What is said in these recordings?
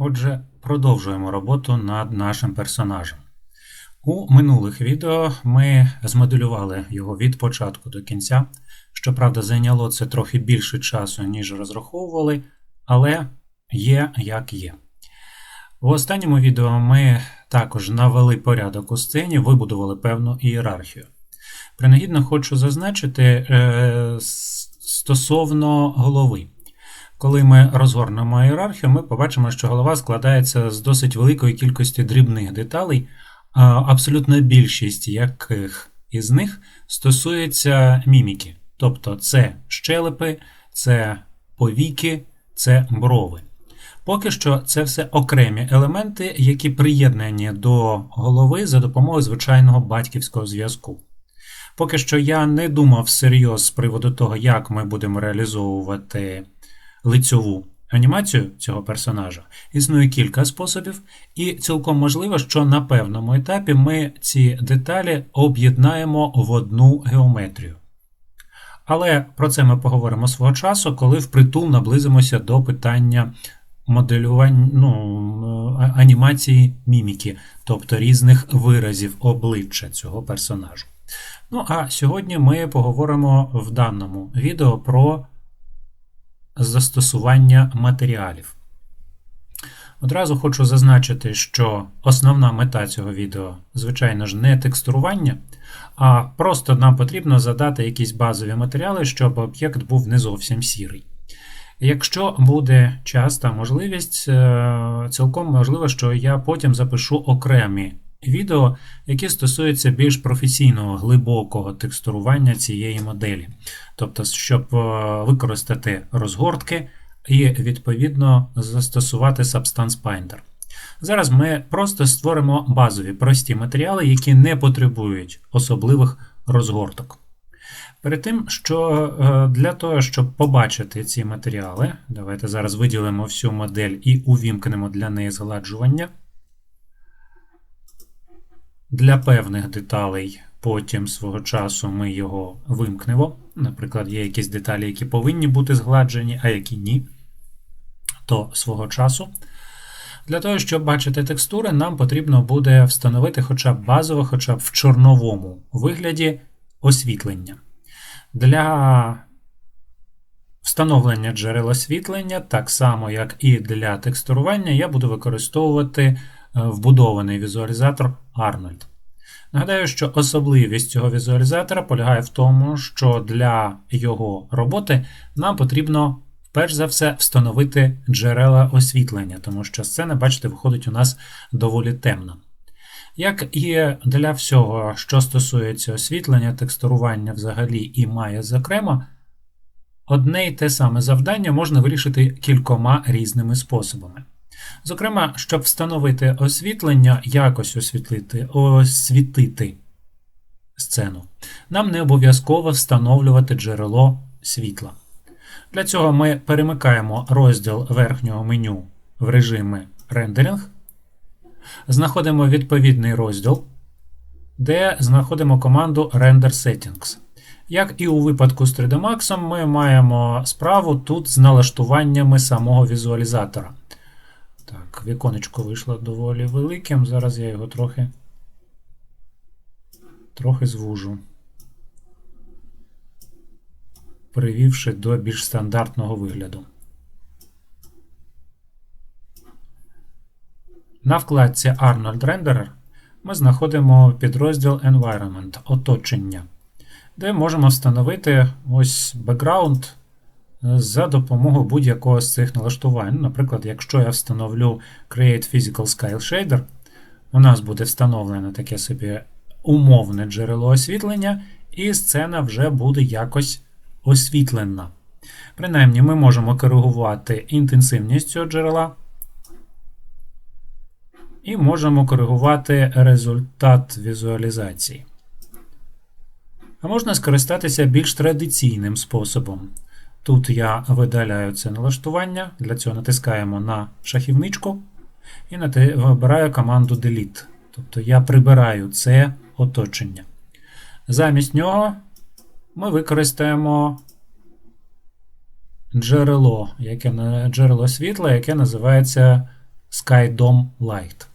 Отже, продовжуємо роботу над нашим персонажем. У минулих відео ми змоделювали його від початку до кінця. Щоправда, зайняло це трохи більше часу, ніж розраховували, але є як є. В останньому відео ми також навели порядок у сцені, вибудували певну ієрархію. Принагідно хочу зазначити е, стосовно голови. Коли ми розгорнемо ієрархію, ми побачимо, що голова складається з досить великої кількості дрібних деталей, а абсолютна більшість яких із них стосується міміки. Тобто це щелепи, це повіки, це брови. Поки що це все окремі елементи, які приєднані до голови за допомогою звичайного батьківського зв'язку. Поки що я не думав всерйоз з приводу того, як ми будемо реалізовувати лицьову анімацію цього персонажа. Існує кілька способів, і цілком можливо, що на певному етапі ми ці деталі об'єднаємо в одну геометрію. Але про це ми поговоримо свого часу, коли впритул наблизимося до питання моделювання ну, анімації міміки, тобто різних виразів обличчя цього персонажу. Ну а сьогодні ми поговоримо в даному відео про застосування матеріалів. Одразу хочу зазначити, що основна мета цього відео, звичайно ж, не текстурування, а просто нам потрібно задати якісь базові матеріали, щоб об'єкт був не зовсім сірий. Якщо буде час та можливість, е, цілком можливо, що я потім запишу окремі відео, які стосуються більш професійного, глибокого текстурування цієї моделі. Тобто, щоб е, використати розгортки і відповідно застосувати Substance Binder. Зараз ми просто створимо базові прості матеріали, які не потребують особливих розгорток. Перед тим, що е, для того, щоб побачити ці матеріали, давайте зараз виділимо всю модель і увімкнемо для неї згладжування. Для певних деталей потім свого часу ми його вимкнемо. Наприклад, є якісь деталі, які повинні бути згладжені, а які ні, то свого часу. Для того, щоб бачити текстури, нам потрібно буде встановити хоча б базово, хоча б в чорновому вигляді освітлення. Для встановлення джерел освітлення, так само як і для текстурування, я буду використовувати вбудований візуалізатор Arnold. Нагадаю, що особливість цього візуалізатора полягає в тому, що для його роботи нам потрібно перш за все встановити джерела освітлення, тому що сцена, бачите, виходить у нас доволі темно. Як і для всього, що стосується освітлення, текстурування взагалі і має зокрема, одне й те саме завдання можна вирішити кількома різними способами. Зокрема, щоб встановити освітлення, якось освітлити, освітити сцену, нам не обов'язково встановлювати джерело світла. Для цього ми перемикаємо розділ верхнього меню в режимі рендеринг, знаходимо відповідний розділ, де знаходимо команду Render Settings. Як і у випадку з 3D Max, ми маємо справу тут з налаштуваннями самого візуалізатора. Так, віконечко вийшло доволі великим. Зараз я його трохи, трохи звужу. Привівши до більш стандартного вигляду. На вкладці Arnold Renderer ми знаходимо підрозділ Environment оточення, де можемо встановити ось бекграунд за допомогою будь-якого з цих налаштувань. Наприклад, якщо я встановлю Create Physical Scale Shader, у нас буде встановлене таке собі умовне джерело освітлення, і сцена вже буде якось освітлена. Принаймні, ми можемо коригувати інтенсивність цього джерела. І можемо коригувати результат візуалізації. А можна скористатися більш традиційним способом. Тут я видаляю це налаштування, для цього натискаємо на шахівничку і вибираю команду Delete. Тобто я прибираю це оточення. Замість нього ми використаємо джерело, яке, джерело світла, яке називається SkyDome Light.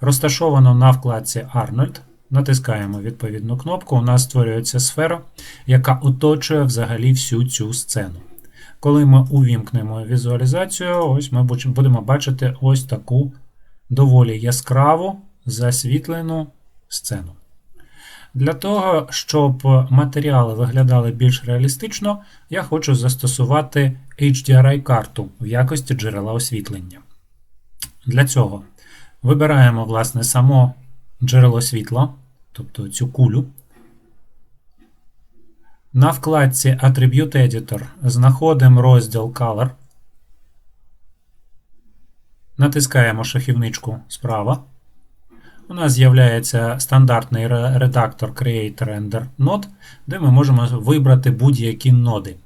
Розташовано на вкладці Arnold. Натискаємо відповідну кнопку. У нас створюється сфера, яка оточує взагалі всю цю сцену. Коли ми увімкнемо візуалізацію, ось ми будемо бачити ось таку доволі яскраву засвітлену сцену. Для того, щоб матеріали виглядали більш реалістично, я хочу застосувати HDRI-карту в якості джерела освітлення. Для цього вибираємо власне само джерело світла, тобто цю кулю. На вкладці Attribute Editor знаходимо розділ Color. Натискаємо шахівничку справа. У нас з'являється стандартний редактор Create Render Node, де ми можемо вибрати будь-які ноди.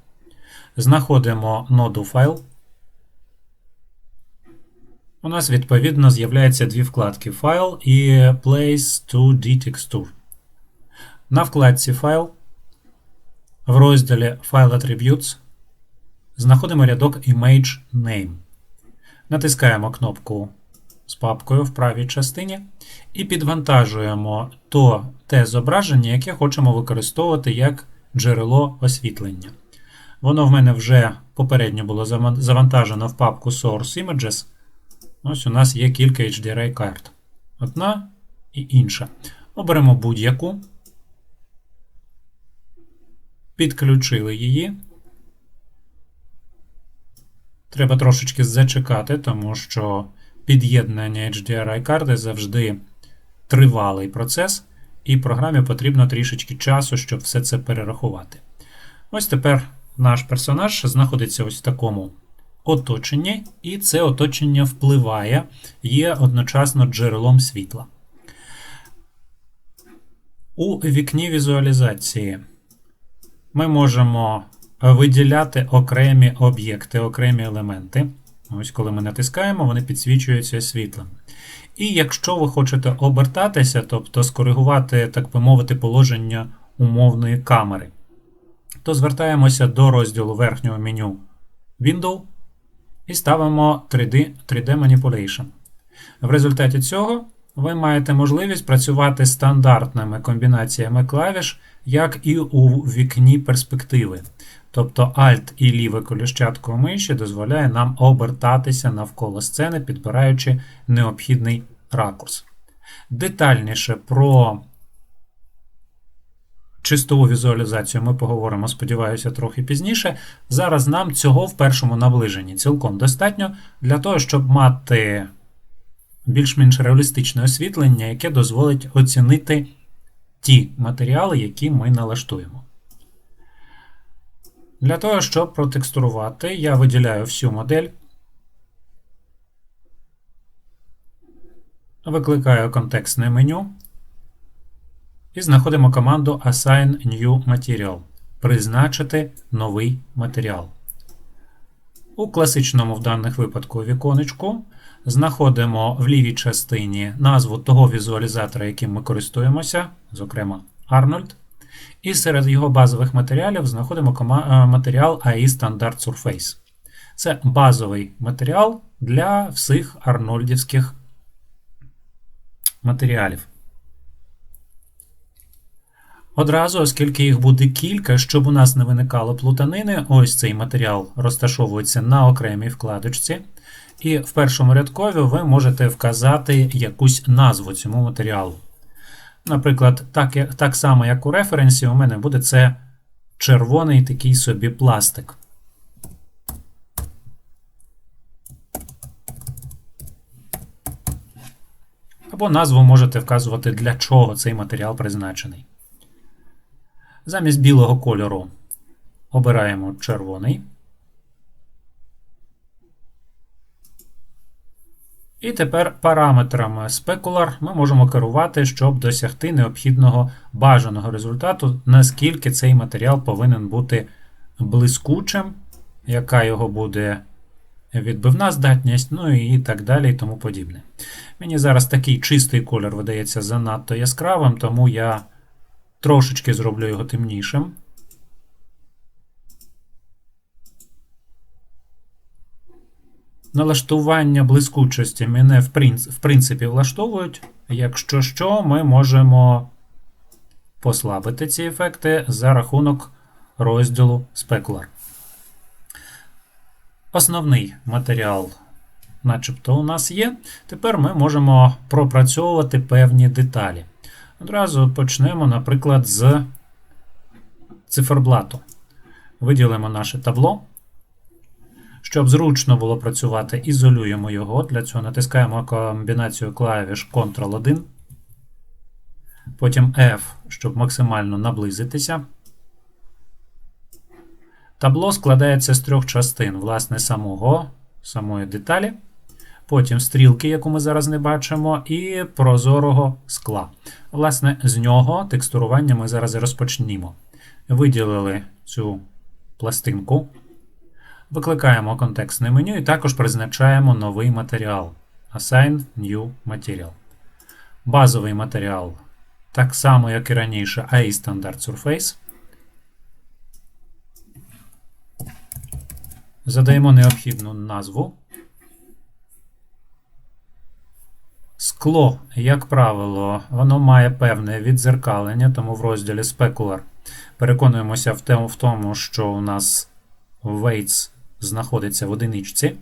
Знаходимо ноду файл. У нас, відповідно, з'являються дві вкладки File і Place to Detexture. На вкладці File в розділі File Attributes знаходимо рядок Image Name. Натискаємо кнопку з папкою в правій частині і підвантажуємо то те зображення, яке хочемо використовувати як джерело освітлення. Воно в мене вже попередньо було завантажено в папку Source Images. Ось у нас є кілька HDRI карт. Одна і інша. Оберемо будь-яку. Підключили її. Треба трошечки зачекати, тому що під'єднання HDRI карти завжди тривалий процес, і програмі потрібно трішечки часу, щоб все це перерахувати. Ось тепер наш персонаж знаходиться ось в такому оточенні, і це оточення впливає, є одночасно джерелом світла. У вікні візуалізації ми можемо виділяти окремі об'єкти, окремі елементи. Ось коли ми натискаємо, вони підсвічуються світлом. І якщо ви хочете обертатися, тобто скоригувати, так би мовити, положення умовної камери, то звертаємося до розділу верхнього меню Window і ставимо 3D 3D Manipulation. В результаті цього ви маєте можливість працювати стандартними комбінаціями клавіш, як і у вікні перспективи. Тобто Alt і ліве коліщатко миші дозволяє нам обертатися навколо сцени, підбираючи необхідний ракурс. Детальніше про чистову візуалізацію ми поговоримо, сподіваюся, трохи пізніше. Зараз нам цього в першому наближенні цілком достатньо для того, щоб мати більш-менш реалістичне освітлення, яке дозволить оцінити ті матеріали, які ми налаштуємо. Для того, щоб протекстурувати, я виділяю всю модель. Викликаю контекстне меню і знаходимо команду Assign New Material. Призначити новий матеріал. У класичному в даних випадку віконечку знаходимо в лівій частині назву того візуалізатора, яким ми користуємося, зокрема Arnold. І серед його базових матеріалів знаходимо е, матеріал AI Standard Surface. Це базовий матеріал для всіх арнольдівських матеріалів. Одразу, оскільки їх буде кілька, щоб у нас не виникало плутанини, ось цей матеріал розташовується на окремій вкладочці. І в першому рядкові ви можете вказати якусь назву цьому матеріалу. Наприклад, так так само, як у референсі, у мене буде це червоний такий собі пластик. Або назву можете вказувати, для чого цей матеріал призначений. Замість білого кольору обираємо червоний. І тепер параметрами Specular ми можемо керувати, щоб досягти необхідного бажаного результату, наскільки цей матеріал повинен бути блискучим, яка його буде відбивна здатність, ну і так далі і тому подібне. Мені зараз такий чистий колір видається занадто яскравим, тому я трошечки зроблю його темнішим. Налаштування блискучості мене в принц- в принципі влаштовують. Якщо що, ми можемо послабити ці ефекти за рахунок розділу Specular. Основний матеріал, начебто, у нас є. Тепер ми можемо пропрацьовувати певні деталі. Одразу почнемо, наприклад, з циферблату. Виділимо наше табло. Щоб зручно було працювати, ізолюємо його. Для цього натискаємо комбінацію клавіш Ctrl-1. Потім F, щоб максимально наблизитися. Табло складається з трьох частин, власне, самого, самої деталі. Потім стрілки, яку ми зараз не бачимо, і прозорого скла. Власне, з нього текстурування ми зараз розпочнімо. Виділили цю пластинку. Викликаємо контекстне меню і також призначаємо новий матеріал. Assign New Material. Базовий матеріал, так само, як і раніше, AI Standard Surface. Задаємо необхідну назву. Скло, як правило, воно має певне відзеркалення, тому в розділі Specular переконуємося в тому, що у нас weights знаходиться в одиничці.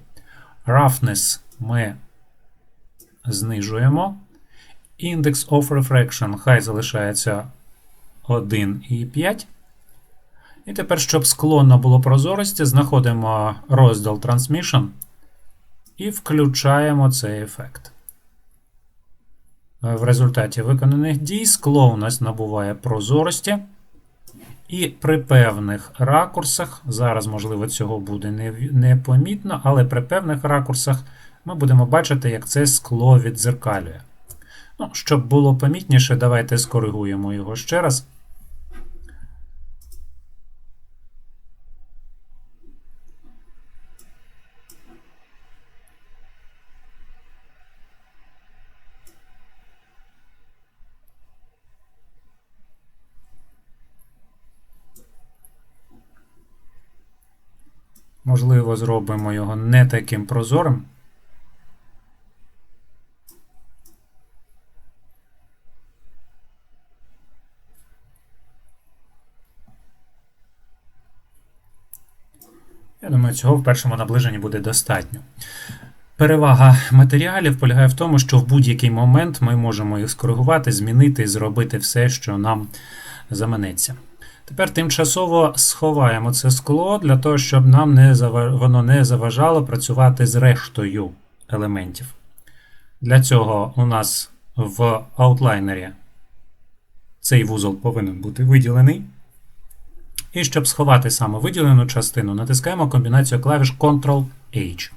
Roughness ми знижуємо. Index of Refraction хай залишається 1,5. І тепер, щоб скло набуло прозорості, знаходимо розділ Transmission і включаємо цей ефект. В результаті виконаних дій скло у нас набуває прозорості. І при певних ракурсах, зараз, можливо, цього буде непомітно, але при певних ракурсах ми будемо бачити, як це скло відзеркалює. Ну, Щоб було помітніше, давайте скоригуємо його ще раз. Можливо, зробимо його не таким прозорим. Я думаю, цього в першому наближенні буде достатньо. Перевага матеріалів полягає в тому, що в будь-який момент ми можемо їх скоригувати, змінити зробити все, що нам заманеться. Тепер тимчасово сховаємо це скло для того, щоб нам не зава... воно не заважало працювати з рештою елементів. Для цього у нас в аутлайнері цей вузол повинен бути виділений. І щоб сховати саме виділену частину, натискаємо комбінацію клавіш Ctrl-H.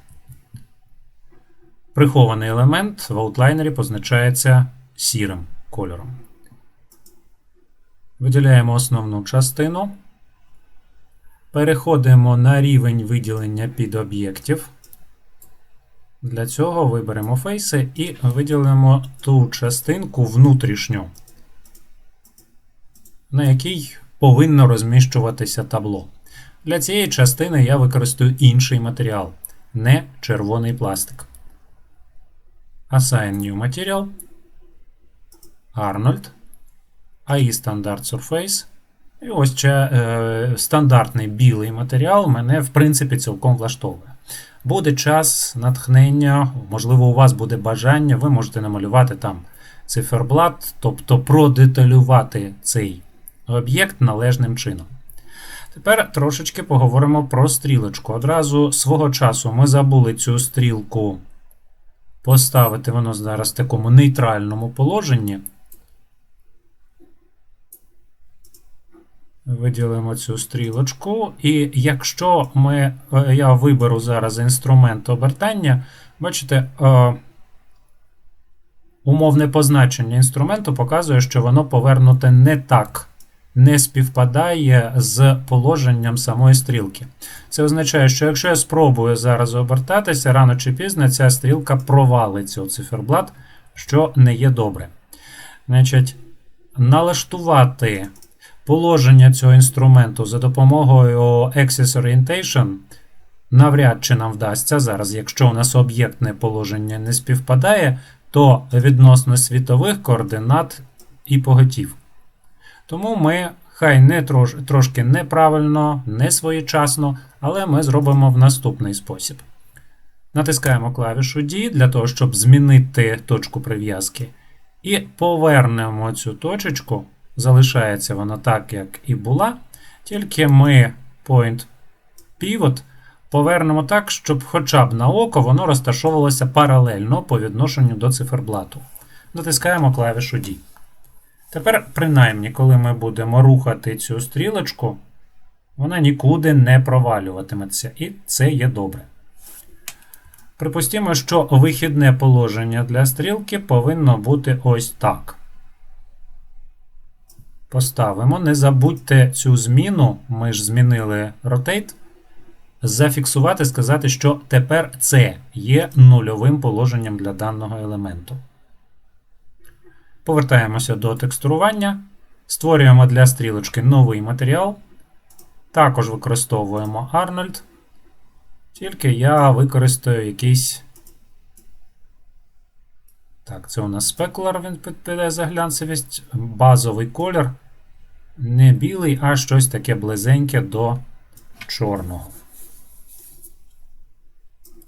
Прихований елемент в аутлайнері позначається сірим кольором. Виділяємо основну частину. Переходимо на рівень виділення під об'єктів. Для цього виберемо фейси і виділимо ту частинку внутрішню, на якій повинно розміщуватися табло. Для цієї частини я використаю інший матеріал, не червоний пластик. Assign New Material. Arnold. AI Standard Surface. І ось ще е, стандартний білий матеріал мене, в принципі, цілком влаштовує. Буде час, натхнення, можливо, у вас буде бажання, ви можете намалювати там циферблат, тобто продеталювати цей об'єкт належним чином. Тепер трошечки поговоримо про стрілочку. Одразу свого часу ми забули цю стрілку поставити, воно зараз в такому нейтральному положенні. Виділимо цю стрілочку. І якщо ми, е, я виберу зараз інструмент обертання, бачите, е, умовне позначення інструменту показує, що воно повернуте не так, не співпадає з положенням самої стрілки. Це означає, що якщо я спробую зараз обертатися, рано чи пізно ця стрілка провалиться у циферблат, що не є добре. Значить, налаштувати. Положення цього інструменту за допомогою Axis Orientation навряд чи нам вдасться зараз, якщо у нас об'єктне положення не співпадає, то відносно світових координат і поготів. Тому ми хай не трош, трошки неправильно, не своєчасно, але ми зробимо в наступний спосіб. Натискаємо клавішу D для того, щоб змінити точку прив'язки. І повернемо цю точечку. Залишається вона так, як і була. Тільки ми point pivot повернемо так, щоб хоча б на око воно розташовувалося паралельно по відношенню до циферблату. Натискаємо клавішу D. Тепер, принаймні, коли ми будемо рухати цю стрілочку, вона нікуди не провалюватиметься, і це є добре. Припустімо, що вихідне положення для стрілки повинно бути ось так. Поставимо. Не забудьте цю зміну, ми ж змінили rotate, зафіксувати, сказати, що тепер це є нульовим положенням для даного елементу. Повертаємося до текстурування. Створюємо для стрілочки новий матеріал. Також використовуємо Arnold. Тільки я використаю якийсь. Так, це у нас Specular, він підпадає за глянцевість. Базовий колір. Не білий, а щось таке близеньке до чорного.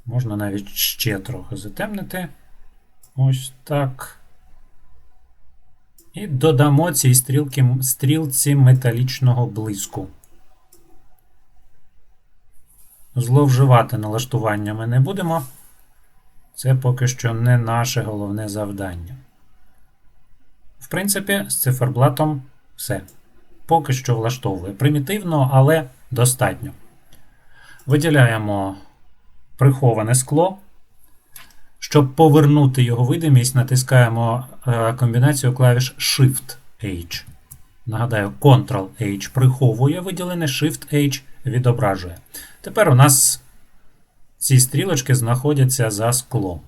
Можна навіть ще трохи затемнити. Ось так. І додамо цій стрілки, стрілці металічного блиску. Зловживати налаштуваннями не будемо. Це поки що не наше головне завдання. В принципі, з циферблатом все. Поки що влаштовує. Примітивно, але достатньо. Виділяємо приховане скло. Щоб повернути його видимість, натискаємо е, комбінацію клавіш Shift-H. Нагадаю, Ctrl-H приховує виділене, Shift-H відображує. Тепер у нас ці стрілочки знаходяться за склом.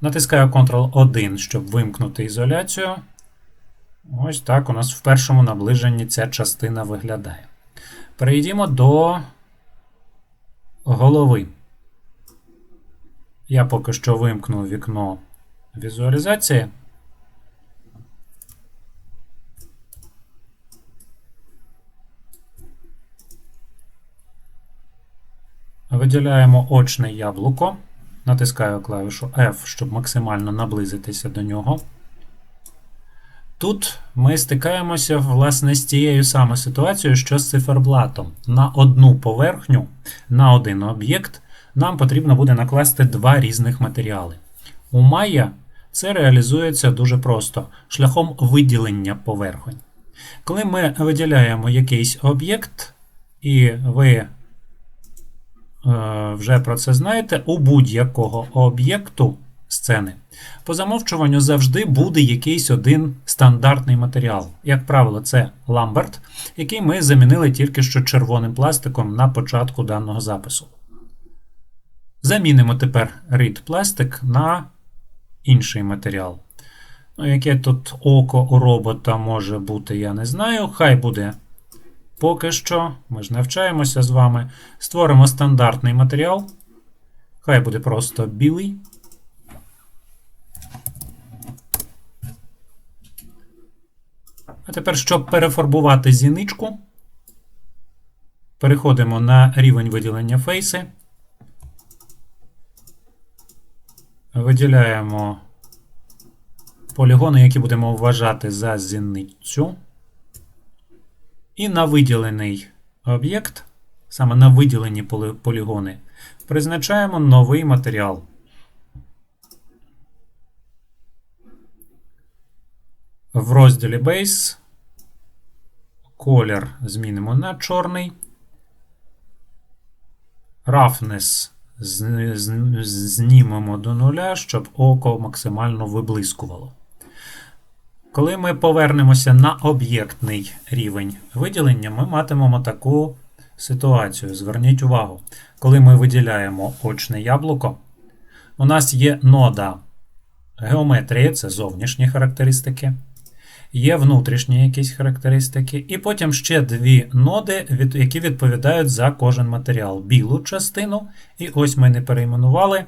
Натискаю Ctrl-1, щоб вимкнути ізоляцію. Ось так у нас в першому наближенні ця частина виглядає. Перейдімо до голови. Я поки що вимкну вікно візуалізації. Виділяємо очне яблуко. Натискаю клавішу F, щоб максимально наблизитися до нього. Тут ми стикаємося власне з тією самою ситуацією, що з циферблатом. На одну поверхню, на один об'єкт нам потрібно буде накласти два різних матеріали. У Maya це реалізується дуже просто шляхом виділення поверхонь. Коли ми виділяємо якийсь об'єкт, і ви вже про це знаєте, у будь-якого об'єкту сцени по замовчуванню завжди буде якийсь один стандартний матеріал. Як правило, це ламберт, який ми замінили тільки що червоним пластиком на початку даного запису. Замінимо тепер рід пластик на інший матеріал. Ну, Яке тут око у робота може бути, я не знаю. Хай буде поки що. Ми ж навчаємося з вами. Створимо стандартний матеріал. Хай буде просто білий. А тепер, щоб перефарбувати зіничку, переходимо на рівень виділення фейси. Виділяємо полігони, які будемо вважати за зіницю. І на виділений об'єкт, саме на виділені полігони, призначаємо новий матеріал. В розділі Base колір змінимо на чорний. Roughness знімемо до нуля, щоб око максимально виблискувало. Коли ми повернемося на об'єктний рівень виділення, ми матимемо таку ситуацію. Зверніть увагу, коли ми виділяємо очне яблуко, у нас є нода геометрії, це зовнішні характеристики. є внутрішні якісь характеристики, і потім ще дві ноди, які відповідають за кожен матеріал. Білу частину, і ось ми не перейменували.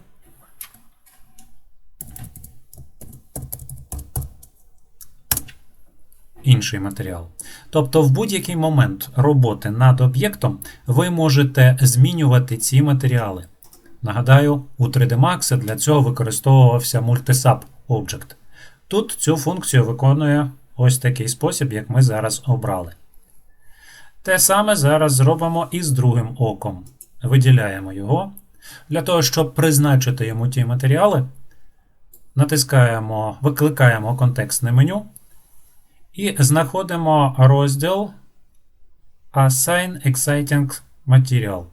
Інший матеріал. Тобто, в будь-який момент роботи над об'єктом ви можете змінювати ці матеріали. Нагадаю, у 3D Max для цього використовувався Multisub Object. Тут цю функцію виконує ось такий спосіб, як ми зараз обрали. Те саме зараз зробимо і з другим оком. Виділяємо його. Для того, щоб призначити йому ті матеріали, натискаємо, викликаємо контекстне меню і знаходимо розділ Assign Exciting Material.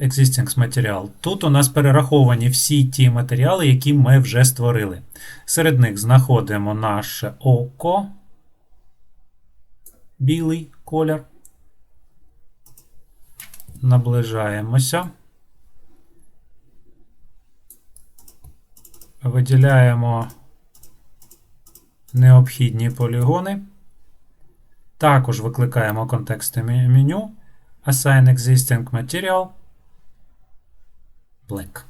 Existing Material. Тут у нас перераховані всі ті матеріали, які ми вже створили. Серед них знаходимо наше око, білий колір. Наближаємося. Виділяємо необхідні полігони. Також викликаємо контексти меню. Assign Existing Material. Black.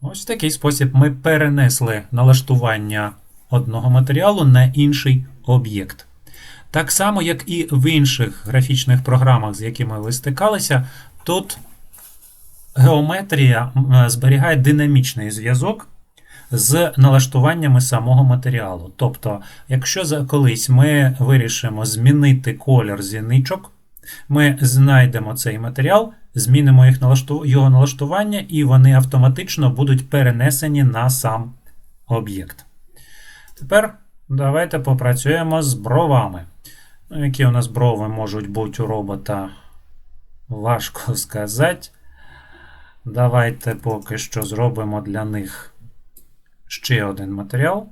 Ось в такий спосіб ми перенесли налаштування одного матеріалу на інший об'єкт. Так само, як і в інших графічних програмах, з якими ви стикалися, тут геометрія зберігає динамічний зв'язок з налаштуваннями самого матеріалу. Тобто, якщо колись ми вирішимо змінити колір зіничок, ми знайдемо цей матеріал, змінимо їх налашту... його налаштування, і вони автоматично будуть перенесені на сам об'єкт. Тепер давайте попрацюємо з бровами. Ну, які у нас брови можуть бути у робота, важко сказати. Давайте поки що зробимо для них ще один матеріал.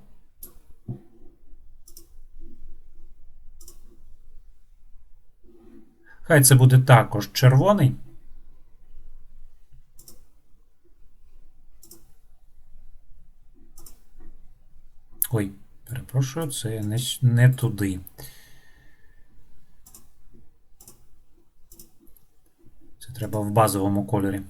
Хай це буде також червоний. Ой, перепрошую, це не, не туди. Це треба в базовому кольорі.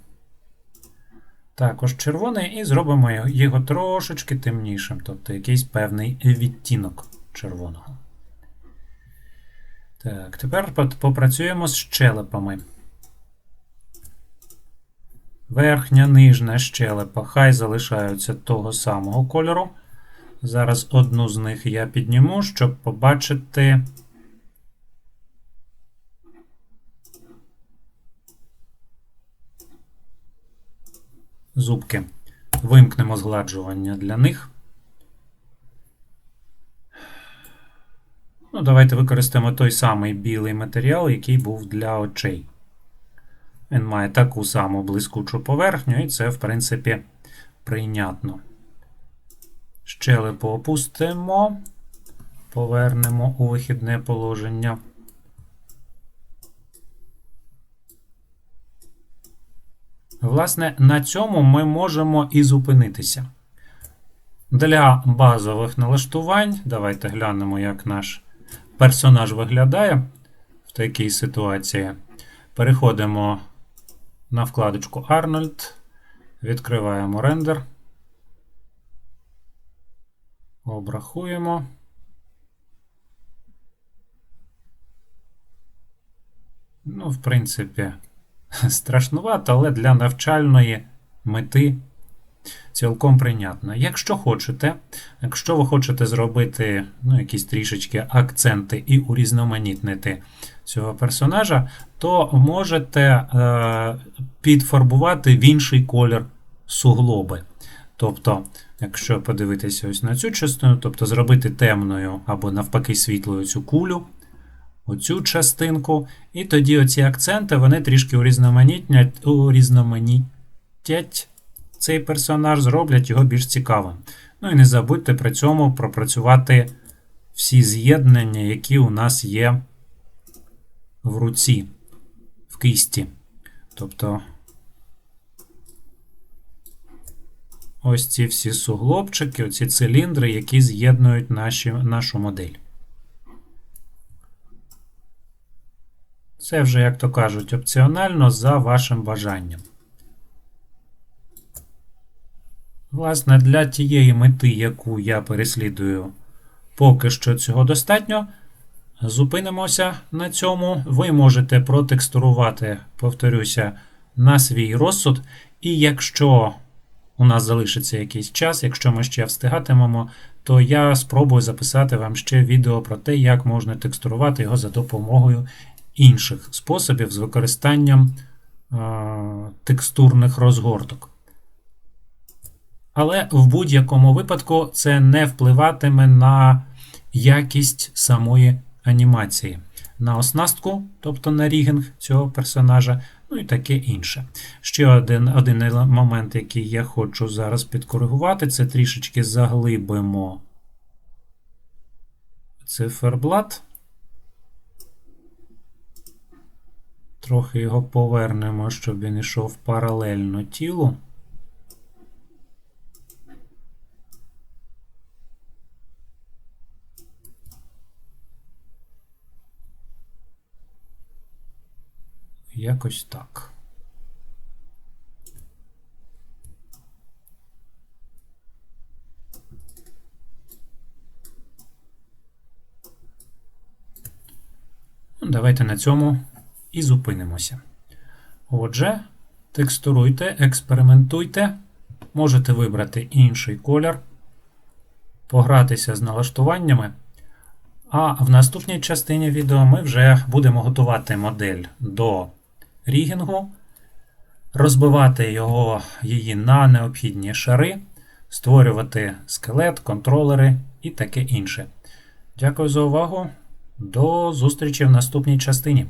Також червоний, і зробимо його- трошечки темнішим, тобто якийсь певний відтінок червоного. Так, тепер попрацюємо з щелепами. Верхня, нижня щелепа хай залишаються того самого кольору. Зараз одну з них я підніму, щоб побачити. Зубки. Вимкнемо згладжування для них. Ну, давайте використаємо той самий білий матеріал, який був для очей. Він має таку саму блискучу поверхню, і це, в принципі, прийнятно. Щелепу опустимо, повернемо у вихідне положення. Власне, на цьому ми можемо і зупинитися. Для базових налаштувань, давайте глянемо, як наш персонаж виглядає в такій ситуації. Переходимо на вкладочку Arnold, відкриваємо рендер, обрахуємо. Ну, в принципі, страшнувато, але для навчальної мети цілком прийнятно. Якщо хочете, якщо ви хочете зробити ну, якісь трішечки акценти і урізноманітнити цього персонажа, то можете е, підфарбувати в інший колір суглоби. Тобто, якщо подивитися ось на цю частину, тобто зробити темною або навпаки світлою цю кулю, оцю частинку, і тоді оці акценти вони трішки урізноманітнять, урізноманітять цей персонаж, зроблять його більш цікавим. Ну і не забудьте при цьому пропрацювати всі з'єднання, які у нас є в руці, в кисті. Тобто ось ці всі суглобчики, оці циліндри, які з'єднують нашу модель. Це вже, як то кажуть, опціонально за вашим бажанням. Власне, для тієї мети, яку я переслідую, поки що цього достатньо. Зупинимося на цьому. Ви можете протекстурувати, повторюся, на свій розсуд. І якщо у нас залишиться якийсь час, якщо ми ще встигатимемо, то я спробую записати вам ще відео про те, як можна текстурувати його за допомогою інших способів з використанням е- текстурних розгорток. Але в будь-якому випадку це не впливатиме на якість самої анімації, на оснастку, тобто на рігінг цього персонажа, ну і таке інше. Ще один, один момент, який я хочу зараз підкоригувати, це трішечки заглибимо циферблат. Трохи його повернемо, щоб він йшов паралельно тілу. Якось так. Ну, Давайте на цьому і зупинимося. Отже, текстуруйте, експериментуйте. Можете вибрати інший колір, погратися з налаштуваннями. А в наступній частині відео ми вже будемо готувати модель до рігінгу, розбивати його, її на необхідні шари, створювати скелет, контролери і таке інше. Дякую за увагу. До зустрічі в наступній частині.